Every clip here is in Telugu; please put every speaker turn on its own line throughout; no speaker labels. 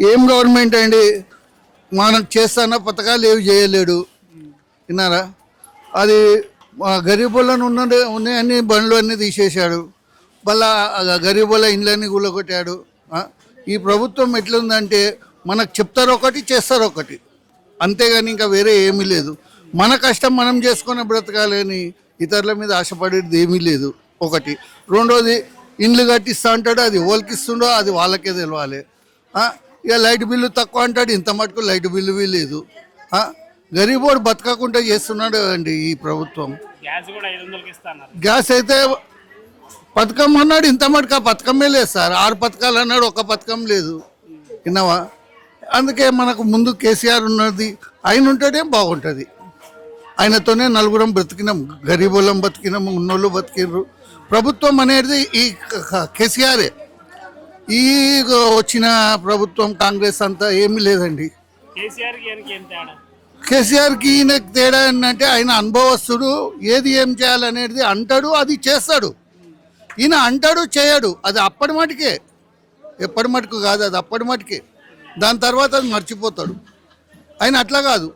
ఏం గవర్నమెంట్ అండి? మనం చేస్తాన పథకాలు ఏవి చేయలేడు. విన్నారా? అది గరీబులను ఉన్న ఉన్నాయని బండ్లు అన్నీ తీసేశాడు. మళ్ళా గరీబుల ఇండ్లన్నీ కూలగొట్టాడు. ఈ ప్రభుత్వం ఎట్లుందంటే మనకు చెప్తారు ఒకటి చేస్తారు ఒకటి. అంతేగాని ఇంకా వేరే ఏమీ లేదు. మన కష్టం మనం చేసుకుని బ్రతకాలని ఇతరుల మీద ఆశపడేది ఏమీ లేదు. ఒకటి. రెండోది ఇండ్లు కట్టిస్తా అంటాడు అది వాళ్ళకి ఇస్తుండో అది వాళ్ళకే తెలవాలి. ఇక లైట్ బిల్లు తక్కువ అంటాడు ఇంత మటుకు లైట్ బిల్లు లేదు? గరీబోడు బతకకుండా చేస్తున్నాడు అండి ఈ ప్రభుత్వం.
గ్యాస్
అయితే పథకం అన్నాడు ఇంత మటుకు ఆ పథకమే లేదు సార్. ఆరు పథకాలు అన్నాడు ఒక పథకం లేదు. విన్నావా? అందుకే మనకు ముందు కేసీఆర్ ఉన్నది ఆయన ఉంటేనే బాగుంటుంది. ఆయనతోనే నలుగురం బ్రతికినాం గరీబులం బతికినాం ఉన్నోళ్ళు బతికినారు ప్రభుత్వం అనేది ఈ కేసీఆరే. ఈ వచ్చిన ప్రభుత్వం కాంగ్రెస్ అంతా ఏమీ లేదండి.
కేసీఆర్కి ఈయనకి ఏం తేడా?
కేసీఆర్కి ఈయనకి తేడా ఏంటంటే ఆయన అనుభవస్తుడు ఏది ఏం చేయాలనేది అంటాడు అది చేస్తాడు. ఈయన అంటాడు చేయడు. అది అప్పటి మటుకే. ఎప్పటి మటుకు కాదు అది అప్పటి మటుకే. దాని తర్వాత అది మర్చిపోతాడు. ఆయన అట్లా కాదు.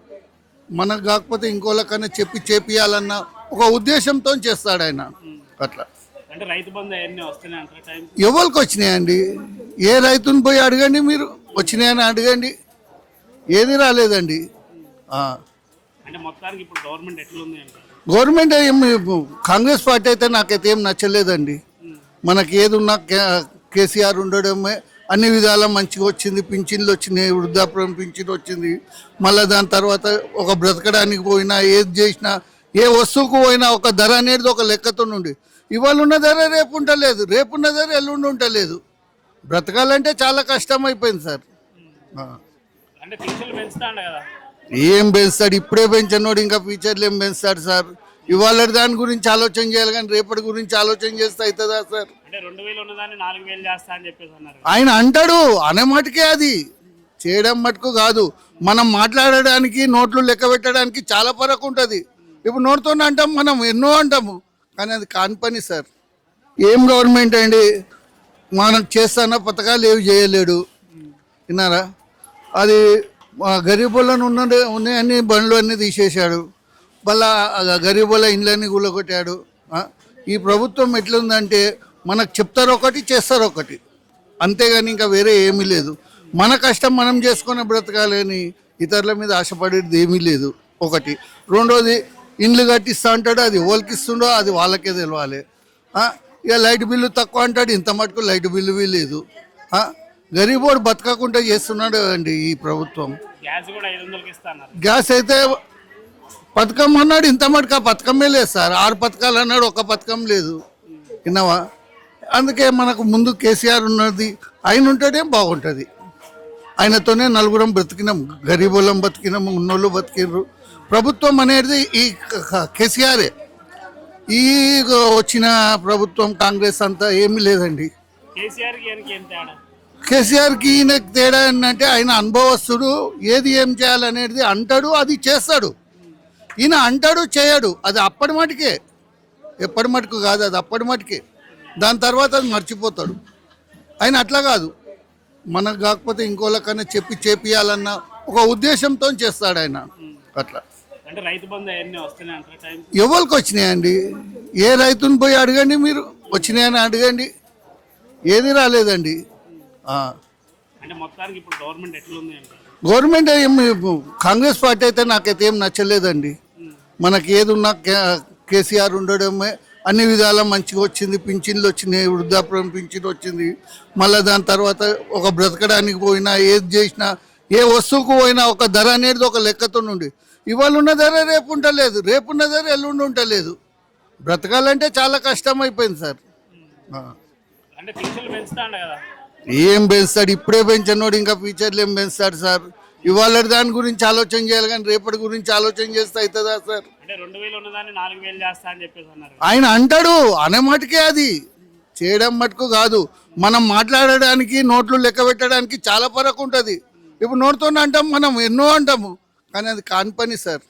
మనకు కాకపోతే ఇంకోళ్ళకన్నా చెప్పి చేపియాలన్న ఒక ఉద్దేశంతో చేస్తాడు ఆయన అట్లా. ఎవరికి వచ్చినాయండి? ఏ రైతుని పోయి అడగండి మీరు? వచ్చినాయని అడగండి. ఏది రాలేదండి.
గవర్నమెంట్
ఏం కాంగ్రెస్ పార్టీ అయితే నాకైతే ఏం నచ్చలేదండి. మనకి ఏది ఉన్నా కేసీఆర్ ఉండడమే అన్ని విధాల మంచిగా వచ్చింది. పింఛన్లు వచ్చినాయి వృద్ధాప్యం పింఛన్ వచ్చింది. మళ్ళీ దాని తర్వాత ఒక బ్రతకడానికి పోయినా ఏది చేసినా ఏ వస్తువుకు పోయినా ఒక ధర అనేది ఒక లెక్కతో నుండి ఇవాళ ఉన్న ధర రేపు ఉండలేదు. రేపు ఉన్న ధర ఎల్లుండి ఉండలేదు. బ్రతకాలంటే చాలా కష్టం అయిపోయింది సార్ ఏం పెంచుతాడు? ఇప్పుడే పెంచినోడు ఇంకా ఫ్యూచర్లో ఏం పెంచుతాడు సార్? ఇవాళ దాని గురించి ఆలోచన చేయాలి కానీ రేపటి గురించి ఆలోచన చేస్తే అవుతుందా సార్? ఆయన అంటాడు అనే మటుకే అది. చేయడం మటుకు కాదు. మనం మాట్లాడడానికి నోట్లు లెక్క పెట్టడానికి చాలా ఫరక్ ఉంటుంది. ఇప్పుడు నోటితో అంటాం మనం ఎన్నో అంటాము. కానీ అది కాని పని సార్. ఏం గవర్నమెంట్ అండి? మనం చేస్తాన పథకాలు ఏవి చేయలేడు. విన్నారా? అది గరీబులను ఉన్న ఉన్నాయన్ని బండ్లు అన్నీ తీసేశాడు. మళ్ళా గరీబుల ఇండ్లన్నీ కూలగొట్టాడు. ఈ ప్రభుత్వం ఎట్లుందంటే మనకు చెప్తారు ఒకటి చేస్తారు ఒకటి. అంతేగాని ఇంకా వేరే ఏమీ లేదు. మన కష్టం మనం చేసుకుని బ్రతకాలని ఇతరుల మీద ఆశపడేది ఏమీ లేదు. ఒకటి. రెండోది ఇండ్లు కట్టిస్తా అంటాడు అది వాళ్ళకి ఇస్తుండో అది వాళ్ళకే తెలవాలి? ఇక లైట్ బిల్లు తక్కువ అంటాడు ఇంత మటుకు లైట్ బిల్లు లేదు? గరీబోడు బతకకుండా చేస్తున్నాడు అండి ఈ ప్రభుత్వం.
గ్యాస్
అయితే పథకం అన్నాడు ఇంత మటుకు ఆ పథకమే లేదు సార్. ఆరు పథకాలు అన్నాడు ఒక పథకం లేదు. విన్నావా? అందుకే మనకు ముందు కేసీఆర్ ఉన్నది ఆయన ఉంటేనే బాగుంటుంది. ఆయనతోనే నలుగురం బ్రతికినాం గరీబులం బతికినాం ఉన్నోళ్ళు బతికినారు ప్రభుత్వం అనేది ఈ కేసీఆరే ఈ వచ్చిన ప్రభుత్వం కాంగ్రెస్ అంతా ఏమీ లేదండి. కేసీఆర్కి ఈయనకి తేడా? ఏంటంటే ఆయన అనుభవస్తుడు ఏది ఏం చేయాలనేది అంటాడు అది చేస్తాడు. ఈయన అంటాడు చేయడు. అది అప్పటి మటుకే. ఎప్పటి మటుకు కాదు అది అప్పటి మటుకే. దాని తర్వాత అది మర్చిపోతాడు. ఆయన అట్లా కాదు. మనకు కాకపోతే ఇంకోళ్ళకన్నా చెప్పి చేపియాలన్న ఒక ఉద్దేశంతో చేస్తాడు ఆయన. అట్లా.
అంటే రైతు బంధు అవన్నీ వస్తున్నాయి అంటారు టైం
ఎవరికి వచ్చినాయండి? ఏ రైతుని పోయి అడగండి మీరు? వచ్చినాయని అడగండి. ఏది రాలేదండి. ఆ.
అంటే మొత్తానికి ఇప్పుడు గవర్నమెంట్ ఎట్లుంది
గవర్నమెంట్ ఏం కాంగ్రెస్ పార్టీ అయితే నాకైతే ఏం నచ్చలేదండి. మనకి ఏది ఉన్నా కే- కేసీఆర్ ఉండడమే అన్ని విధాల మంచిగా వచ్చింది. పింఛన్లు వచ్చినాయి వృద్ధాప్యం పింఛన్ వచ్చింది. మళ్ళీ దాని తర్వాత ఒక బ్రతకడానికి పోయినా ఏది చేసినా ఏ వస్తువుకు పోయినా ఒక ధర అనేది ఒక లెక్కతో నుండి ఇవాళ ఉన్న ధర రేపు ఉండలేదు రేపు ఉన్న ధర ఎల్లుండి ఉండలేదు బ్రతకాలంటే చాలా కష్టం అయిపోయింది సార్ ఏం పెంచుతాడు? ఇప్పుడే పెంచినోడు ఇంకా ఫ్యూచర్లో ఏం పెంచుతాడు సార్? ఇవాళ దాని గురించి ఆలోచన చేయాలి కానీ రేపటి గురించి ఆలోచన చేస్తే అవుతుందా సార్? ఆయన అంటాడు అనే మటుకే అది. చేయడం మటుకు కాదు. మనం మాట్లాడడానికి నోట్లు లెక్క పెట్టడానికి చాలా ఫరక్ ఉంటుంది. ఇప్పుడు నోటితో అంటాం మనం ఎన్నో అంటాము. కానీ అది కాని పని సార్.